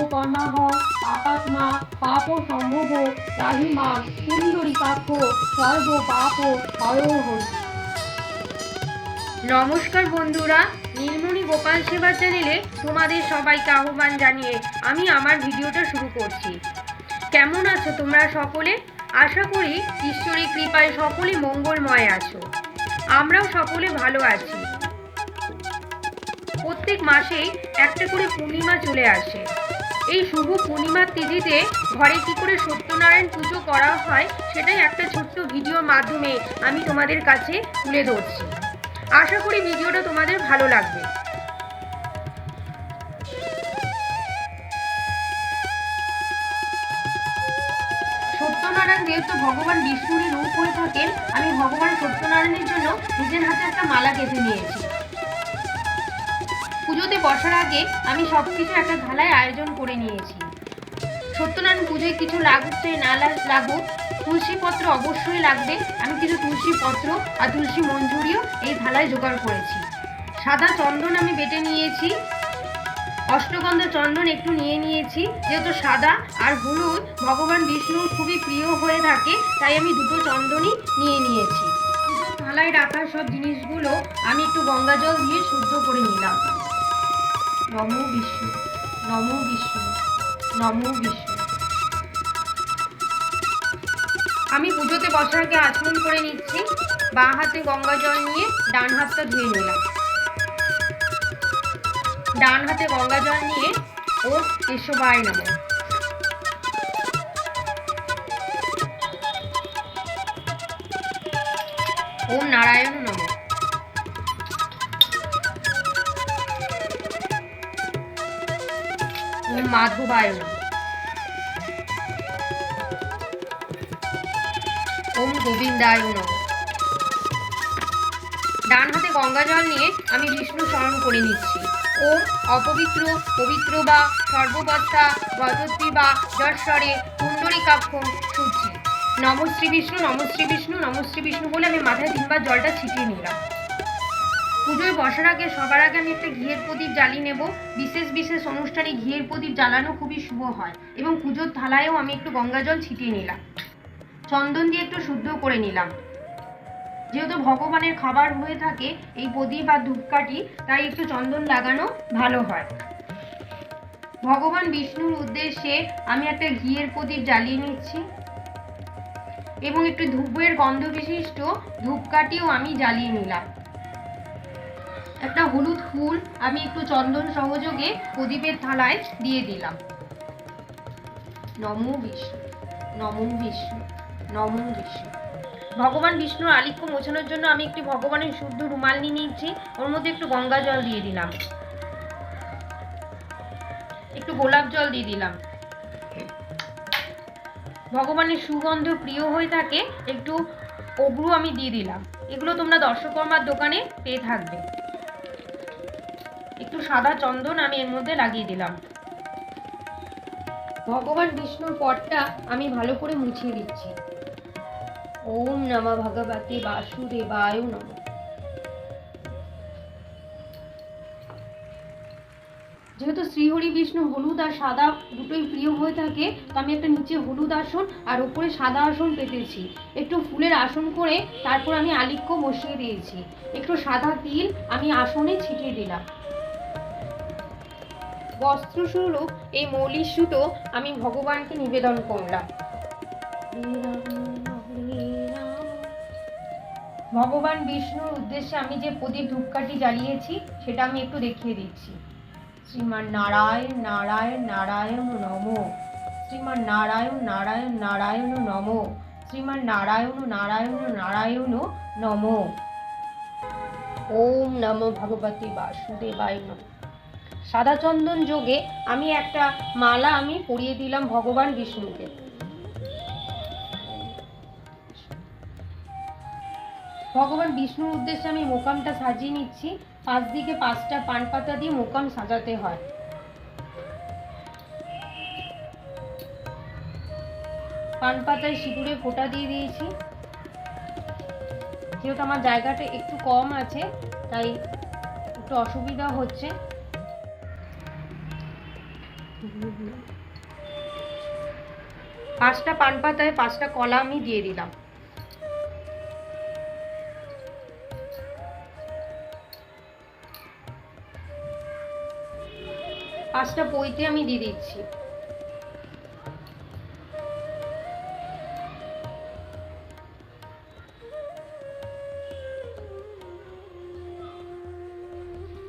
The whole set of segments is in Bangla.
পাপ কর্মাহ পাপাত্মা পাপ সম্ভব রাহিমা সুন্দরী কাক্ষ, সর্ব পাপ নমস্কার বন্ধুরা, নীলমণি গোপাল সেবা চ্যানেলে তোমাদের সবাইকে আহ্বান জানিয়ে আমি আমার ভিডিওটা শুরু করছি। কেমন আছো তোমরা সকলে? আশা করি ঈশ্বরের কৃপায় সকলে মঙ্গলময় আছো। আমরাও সকলে ভালো আছি। প্রত্যেক মাসেই একটা করে পূর্ণিমা চলে আসে। এই শুভ পূর্ণিমার তিথিতে ঘরে কি করে সত্যনারায়ণ পুজো করা হয় সেটাই একটা ছোট্ট ভিডিওর মাধ্যমে আমি তোমাদের কাছে তুলে ধরছি। আশা করি ভিডিওটা তোমাদের ভালো লাগবে। সত্যনারায়ণ যেহেতু ভগবান বিষ্ণুরই রূপ হয়ে থাকেন, আমি ভগবান সত্যনারায়ণের জন্য নিজের হাতে একটা মালা গেঁথে নিয়েছি। পুজোতে বসার আগে আমি সব কিছু একটা থালায় আয়োজন করে নিয়েছি। সত্যনারায়ণ পুজোয় কিছু লাগুক চাই না লাগুক, তুলসী পত্র অবশ্যই লাগবে। আমি কিছু তুলসী পত্র আর তুলসী মঞ্জুরিও এই থালায় জোগাড় করেছি। সাদা চন্দন আমি বেটে নিয়েছি অষ্টগন্ধ চন্দন একটু নিয়ে নিয়েছি। যেহেতু সাদা আর হলুদ, ভগবান বিষ্ণুর খুবই প্রিয় হয়ে থাকে, তাই আমি দুটো চন্দনই নিয়ে নিয়েছি। থালায় রাখা সব জিনিসগুলো আমি একটু গঙ্গা জল দিয়ে শুদ্ধ করে নিলাম। নম বিষ্ণু নম বিষ্ণু নম বিষ্ণু। আমি পুজোতে আগে আচমন করে নিচ্ছি, বাঁ হাতে গঙ্গা জল নিয়ে ডান হাতটা ধুয়ে নিলাম। ডান হাতে গঙ্গা জল নিয়ে ও কেশবায় নেব ওম নারায়ণ মাধবায় ওম গোবিন্দায় নম ডান হাতে গঙ্গা জল নিয়ে আমি বিষ্ণু স্মরণ করে নিচ্ছি। ওম অপবিত্র, পবিত্র বা সর্ববত্তা গজত্রী বা যশ্বরে কুণ্ডরী কাক্ষম সূচি নমশ্রী বিষ্ণু নমশ্রী বিষ্ণু নমশ্রী বিষ্ণু বলে আমি মাথায় তিনবার জলটা ছিটিয়ে নিলাম। পুজোয় বসার আগে, সবার আগে আমি একটা ঘিয়ের প্রদীপ জ্বালিয়ে নেব। বিশেষ বিশেষ অনুষ্ঠানে ঘিয়ের প্রদীপ জ্বালানো খুবই শুভ হয় এবং পুজোর থালায়ও আমি একটু গঙ্গা জল ছিটিয়ে নিলাম। চন্দন দিয়ে একটু শুদ্ধ করে নিলাম। যেহেতু ভগবানের খাবার হয়ে থাকে এই প্রদীপ আর ধূপকাঠি, তাই একটু চন্দন লাগানো ভালো হয়। ভগবান বিষ্ণুর উদ্দেশ্যে আমি একটা ঘিয়ের প্রদীপ জ্বালিয়ে নিচ্ছি। এবং একটু ধূপের গন্ধ বিশিষ্ট ধূপকাঠিও আমি জ্বালিয়ে নিলাম। একটা হলুদ ফুল আমি একটু চন্দন সহযোগে প্রদীপের থালায় দিয়ে দিলাম। নম বিষ্ণু নম বিষ্ণু নম বিষ্ণু। ভগবান বিষ্ণুর আলিক্য মোছানোর জন্য আমি একটি ভগবানের শুদ্ধ রুমাল নিয়ে নিয়েছি, ওর মধ্যে একটু গঙ্গা জল দিয়ে দিলাম। একটু গোলাপ জল দিয়ে দিলাম। ভগবানের সুগন্ধ প্রিয় হয়ে থাকে, একটু অগ্রু আমি দিয়ে দিলাম। এগুলো তোমরা দর্শকর্মার দোকানে পেয়ে থাকবে। সাদা চন্দন আমি এর মধ্যে লাগিয়ে দিলাম। ভগবান বিষ্ণুর পটটা আমি ভালো করে মুছিয়ে দিচ্ছি। ওম নমঃ ভগবতে বাসুদেবায় নম। যেহেতু শ্রীহরি বিষ্ণু হলুদ আর সাদা দুটোই প্রিয় হয়ে থাকে, তো আমি একটা নিচে হলুদ আসন আর উপরে সাদা আসন পেতেছি। একটু ফুলের আসন করে তারপর আমি আলিক্য বসিয়ে দিয়েছি। একটু সাদা তিল আমি আসনে ছিটিয়ে দিলাম। বস্ত্রস্বরূপ এই মৌলিক সুতো আমি ভগবানকে নিবেদন করলাম। ভগবান বিষ্ণুর উদ্দেশ্যে আমি যে প্রদীপ ধূপকাঠি জ্বালিয়েছি, সেটা আমি একটু দেখিয়ে দিচ্ছি। শ্রীমান নারায়ণ নারায়ণ নারায়ণ নম। শ্রীমান নারায়ণ নারায়ণ নারায়ণ নম। শ্রীমান নারায়ণ নারায়ণ নারায়ণ নম। ওম নম ভগবতী বাসুদেবায় নম। সাদা চন্দন যোগে আমি একটা মালা আমি পরিয়ে দিলাম ভগবান বিষ্ণুকে। ভগবান বিষ্ণুর উদ্দেশ্যে আমি মোকামটা সাজিয়ে নিচ্ছি। পাঁচ দিকে পাঁচটা পান পাতা দিয়ে মোকাম সাজাতে হয়। পান পাতায় সিঁদুরে ফোঁটা দিয়ে দিয়েছি। যেহেতু আমার জায়গাটা একটু কম আছে, তাই একটু অসুবিধা হচ্ছে। পাঁচটা পান পাতায় পাঁচটা কলা আমি দিয়ে দিলাম। পাঁচটা পইতে আমি দিয়ে দিচ্ছি।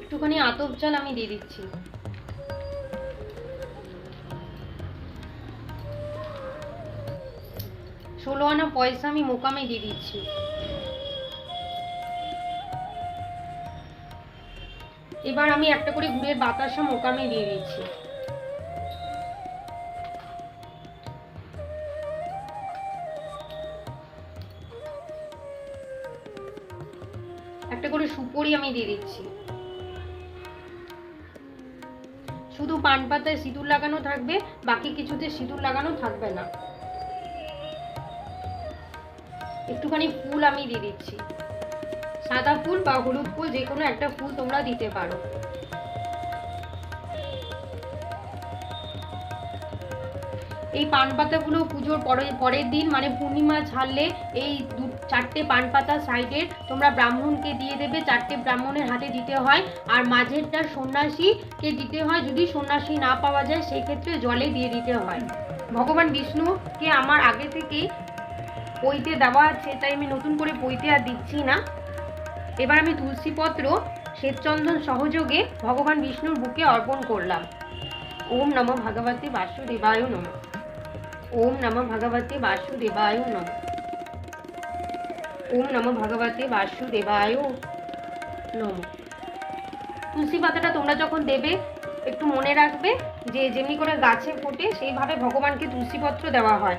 একটুখানি আতপ চাল আমি দিয়ে দিচ্ছি। ষোলো আনা পয়সা আমি মোকামে দিয়ে দিচ্ছি। এবার আমি একটা করে গুড়ের বাতাসা মোকামে দিয়ে দিচ্ছি। একটা করে সুপরি আমি দিয়ে দিচ্ছি। শুধু পান পাতায় সিঁদুর লাগানো থাকবে, বাকি কিছুতে সিঁদুর লাগানো থাকবে না। একটুখানি ফুল আমি দিয়ে দিচ্ছি। সাদা ফুল বা হলুদ ফুল, যে কোনো একটা ফুল তোমরা দিতে পারো। এই পান পাতাগুলো পুজোর পরের পরের দিন মানে পূর্ণিমা ছাড়লে এই দু, চারটে পান পাতা সাইডের তোমরা ব্রাহ্মণকে দিয়ে দেবে, চারটে ব্রাহ্মণের হাতে দিতে হয়। আর মাঝেরটা সন্ন্যাসীকে দিতে হয়, যদি সন্ন্যাসী না পাওয়া যায়, সেক্ষেত্রে জলে দিয়ে দিতে হয়। ভগবান বিষ্ণুকে আমার আগে থেকেই পইতে দেওয়া আছে, তাই আমি নতুন করে পইতে আর দিচ্ছি না। এবার আমি তুলসীপত্র, শ্বেতচন্দন সহযোগে ভগবান বিষ্ণুর বুকে অর্পণ করলাম। ওম নম ভগবতী বাসুদেবায় নম। ওম নম ভগবতী বাসুদেবায় নম। ওম নম ভগবতী বাসুদেবায় নম। তুলসী পাতাটা তোমরা যখন দেবে, একটু মনে রাখবে যে, যেমনি করে গাছে ফোটে, সেইভাবে ভগবানকে তুলসীপত্র দেওয়া হয়।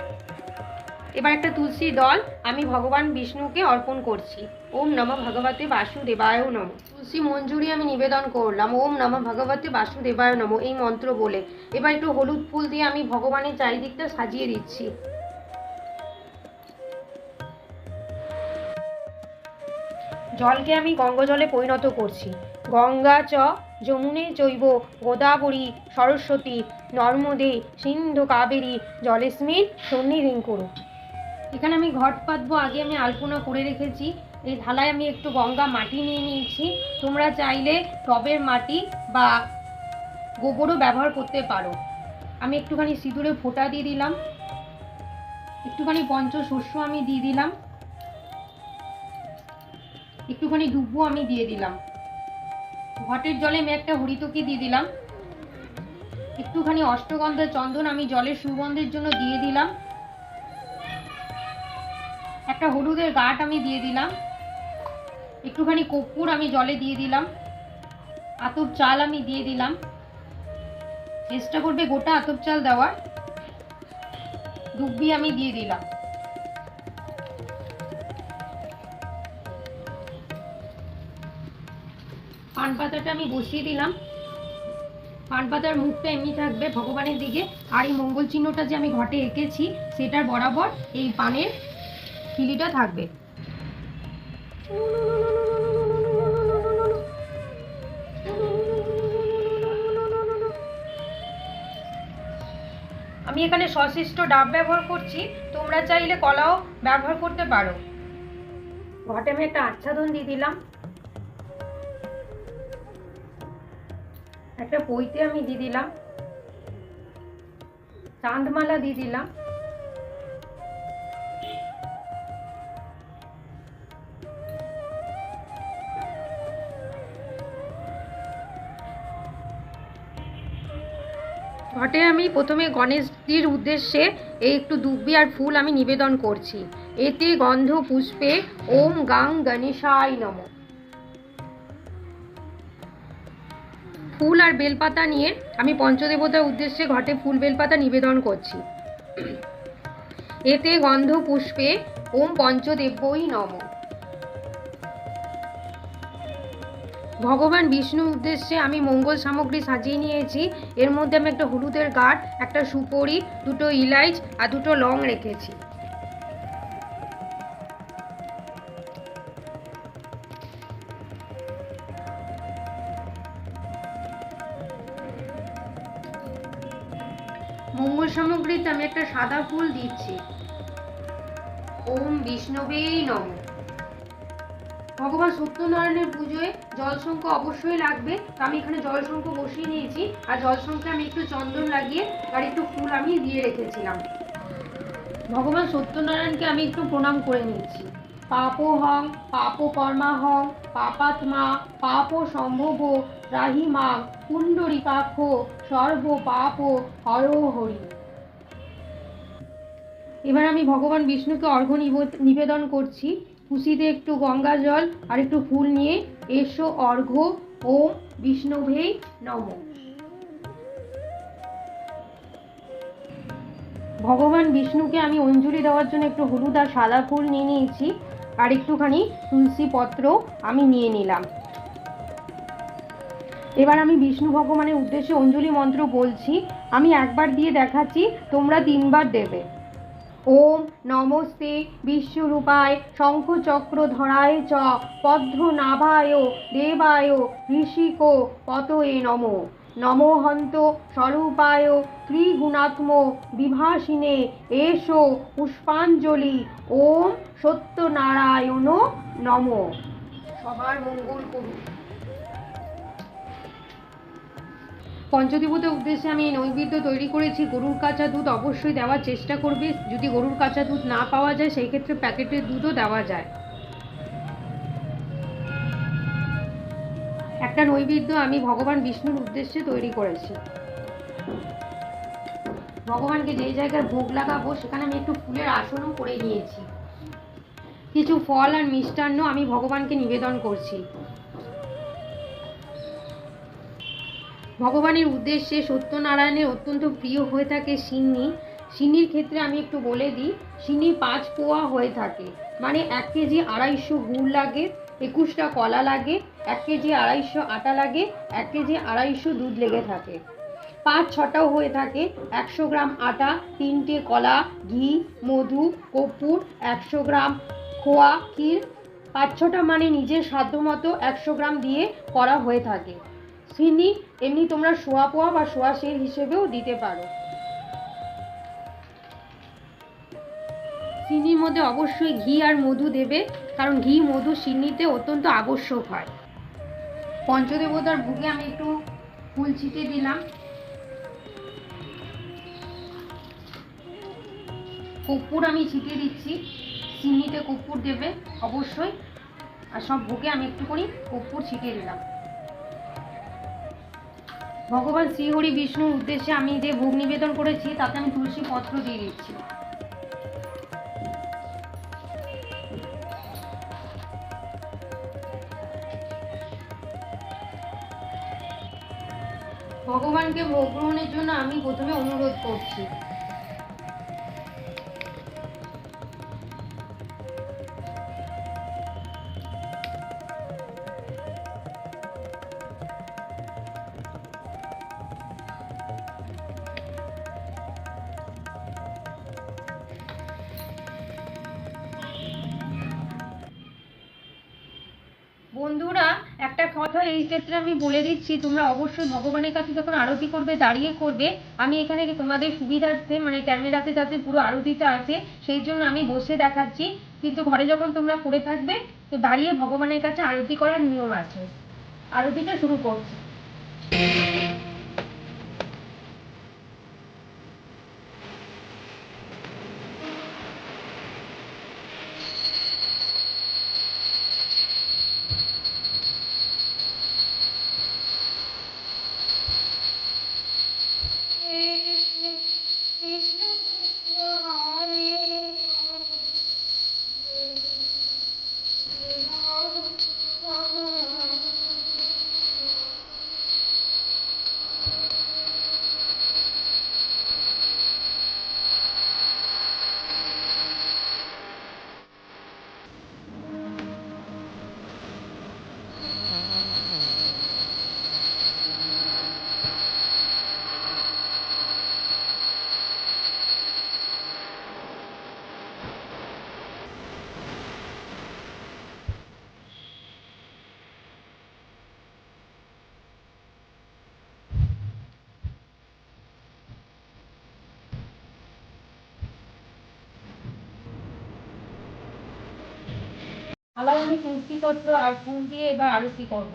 এবার একটা তুলসী দল, আমি ভগবান বিষ্ণুকে অর্পণ করছি। ওম নম ভগবতে বাসুদেবায় নম। তুলসী মঞ্জুরি আমি নিবেদন করলাম। ওম নম ভগবতে বাসুদেবায় নম, এই মন্ত্র বলে। এবার একটু হলুদ ফুল দিয়ে আমি ভগবানের চারিদিকটা সাজিয়ে দিচ্ছি। জলকে আমি গঙ্গা জলে পরিণত করছি। গঙ্গা চ যমুনে জৈব গোদাবরী সরস্বতী নর্মদে সিন্ধু কাবেরী জলেস্মিন সন্নিধিং করু এখানে আমি ঘট পাতবো, আগে আমি আলপনা করে রেখেছি। এই থালায় আমি একটু গঙ্গা মাটি নিয়ে নিয়েছি। তোমরা চাইলে টবের মাটি বা গোবরও ব্যবহার করতে পারো। আমি একটুখানি সিঁদুরে ফোঁটা দিয়ে দিলাম। একটুখানি পঞ্চশস্য আমি দিয়ে দিলাম। একটুখানি ডুবো আমি দিয়ে দিলাম। ঘটের জলে আমি একটা হরিতকি দিয়ে দিলাম। একটুখানি অষ্টগন্ধের চন্দন আমি জলের সুগন্ধের জন্য দিয়ে দিলাম। একটা হলুদের গাঁট আমি দিয়ে দিলাম। একটুখানি কর্পূর আমি জলে দিয়ে দিলাম। আতপ চাল আমি দিয়ে দিলাম। চেষ্টা করবে গোটা আতপ চাল দেওয়ার। ডুববি আমি দিয়ে দিলাম। পান পাতাটা আমি বসিয়ে দিলাম। পান পাতার মুখটা এমনি থাকবে ভগবানের দিকে। আর এই মঙ্গল চিহ্নটা যে আমি ঘটে এঁকেছি, সেটার বরাবর এই পানের খিলিটা থাকবে। আমি এখানে সশিষ্ট ডাব ব্যবহার করছি। তোমরা চাইলে কলাও ব্যবহার করতে পারো। ঘটে আমি একটা আচ্ছাদন দিয়ে দিলাম। একটা পইতে আমি দিয়ে দিলাম। চাঁদমালা দিয়ে দিলাম। আমি প্রথমে গণেশজির উদ্দেশ্যে এই একটু দুব্বি আর ফুল আমি নিবেদন করছি। এতে গন্ধ, পুষ্পে ওম গাং গণেশায় নম। ফুল আর বেলপাতা নিয়ে আমি পঞ্চদেবতার উদ্দেশ্যে ঘটে ফুল বেলপাতা নিবেদন করছি। এতে গন্ধ, পুষ্পে ওম পঞ্চদেব্যই নম। ভগবান বিষ্ণুর উদ্দেশ্যে আমি মঙ্গল সামগ্রী সাজিয়ে নিয়েছি। এর মধ্যে আমি একটা হলুদের গাঢ়, একটা সুপরি, দুটো ইলাইচ আর দুটো লং রেখেছি। মঙ্গল সামগ্রীতে আমি একটা সাদা ফুল দিচ্ছি। ওম বিষ্ণবে নম। ভগবান সত্যনারায়ণের পুজোয় জলশঙ্খ অবশ্যই লাগবে। তো আমি এখানে জলশঙ্খ বসিয়ে নিয়েছি। আর জলশঙ্খে আমি একটু চন্দন লাগিয়ে আর একটু ফুল আমি দিয়ে রেখেছিলাম। ভগবান সত্যনারায়ণকে আমি একটু প্রণাম করে নিয়েছি পাপ হং নিচ্ছি পাপোহং পাপকর্মাহং পাপাত্মা পাপ সম্ভব রাহি মা, কুণ্ডরী কুণ্ডরিকাক্ষ সর্ব পাপ, হর হরি। এবার আমি ভগবান বিষ্ণুকে অর্ঘ্য নিব- নিবেদন করছি। খুশিতে একটু গঙ্গা জল আর একটু ফুল নিয়ে এসো অর্ঘ্য, ওম বিষ্ণুভে নম। ভগবান বিষ্ণুকে আমি অঞ্জলি দেওয়ার জন্য একটু হলুদ আর সাদা ফুল নিয়ে নিয়েছি আর একটুখানি তুলসী পত্র আমি নিয়ে নিলাম। এবার আমি বিষ্ণু ভগবানের উদ্দেশ্যে অঞ্জলি মন্ত্র বলছি। আমি একবার দিয়ে দেখাচ্ছি, তোমরা তিনবার দেবে। ওম নমস্তে বিশ্বরূপায় শঙ্খচক্র ধরায় চ পদ্ম নাভায় দেবায় ঋষিক পতয়ে নম। নমহন্ত স্বরূপায় ত্রিগুণাত্ম বিভাসিনে এসো পুষ্পাঞ্জলি ওম সত্যনারায়ণ নম। সবার মঙ্গল করুন। পঞ্চদেবতার উদ্দেশ্যে আমি এই নৈবেদ্য তৈরি করেছি। গরুর কাঁচা দুধ অবশ্যই দেওয়ার চেষ্টা করবে। যদি গরুর কাঁচা দুধ না পাওয়া যায়, সেই ক্ষেত্রে প্যাকেটের দুধও দেওয়া যায়। একটা নৈবেদ্য আমি ভগবান বিষ্ণুর উদ্দেশ্যে তৈরি করেছি। ভগবানকে যে জায়গায় ভোগ লাগাবো, সেখানে আমি একটু ফুলের আসনও করে নিয়েছি। কিছু ফল আর মিষ্টান্ন আমি ভগবানকে নিবেদন করছি। ভগবানের উদ্দেশ্যে সত্যনারায়ণের অত্যন্ত প্রিয় হয়ে থাকে সিন্নি। সিন্নির ক্ষেত্রে আমি একটু বলে দিই সিন্নি পাঁচ পোয়া হয়ে থাকে। মানে এক কেজি আড়াইশো গুড় লাগে, একুশটা কলা লাগে, এক কেজি আড়াইশো আটা লাগে, এক কেজি আড়াইশো দুধ লেগে থাকে। পাঁচ ছটাও হয়ে থাকে, একশো গ্রাম আটা, তিনটে কলা, ঘি, মধু, কর্পূর, একশো গ্রাম খোয়া ক্ষীর, পাঁচ ছটা মানে নিজের সাধ্য মতো একশো গ্রাম দিয়ে করা হয়ে থাকে। চিনি এমনি তোমরা সোয়া পোয়া বা সোয়া সের হিসেবেও দিতে পারো। চিনির মধ্যে অবশ্যই ঘি আর মধু দেবে, কারণ ঘি, মধু চিনিতে অত্যন্ত আবশ্যক হয়। পঞ্চদেবতার ভোগে আমি একটু ফুল ছিটে দিলাম। কর্পূর আমি ছিটিয়ে দিচ্ছি। চিনিতে কর্পূর দেবে, অবশ্যই। আর সব ভোগে আমি একটু করে কর্পূর ছিটিয়ে দিলাম। ভগবান শ্রীহরি বিষ্ণুর উদ্দেশ্যে আমি যে ভোগ নিবেদন করেছি, তাতে আমি তুলসী পত্র দিয়ে দিচ্ছি। ভগবানকে ভোগ গ্রহণের জন্য আমি প্রথমে অনুরোধ করছি। বন্ধুরা, একটা কথা এই ক্ষেত্রে আমি বলে দিচ্ছি, তোমরা অবশ্যই ভগবানের কাছে যখন আরতি করবে, দাঁড়িয়ে করবে, আমি এখানে তোমাদের সুবিধার্থে মানে ক্যামেরাতে যাতে পুরো আরতিটা আসে, সেই জন্য আমি বসে দেখাচ্ছি। কিন্তু ঘরে যখন তোমরা করে থাকবে, তো দাঁড়িয়ে ভগবানের কাছে আরতি করার নিয়ম আছে। আরতিটা শুরু করছি। আবার আমি তুলসী করতো আর ফুল দিয়ে এবার আরতি করব।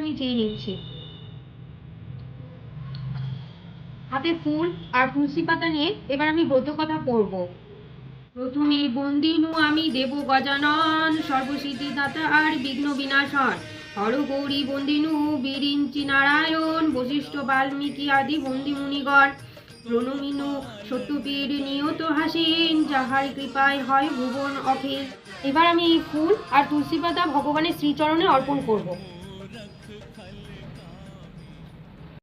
আমি চেয়ে নিচ্ছি। হাতে ফুল আর তুলসী পাতা নিয়ে এবার আমি ব্রত কথা পড়ব। প্রথমে বন্দিনু আমি দেব গজানন, সর্বসিদ্ধি দাতা আর বিঘ্ন বিনাশন। হর গৌরী বন্দিনু, বিরিঞ্চি নারায়ণ, বশিষ্ঠ বাল্মীকি আদি বন্দি মুনিগণ। প্রণমিনু সত্যপীর নিয়ত হাসিন, যাহার কৃপায় হয় ভুবন অখিল। এবার আমি এই ফুল আর তুলসী পাতা ভগবানের শ্রীচরণে অর্পণ করব।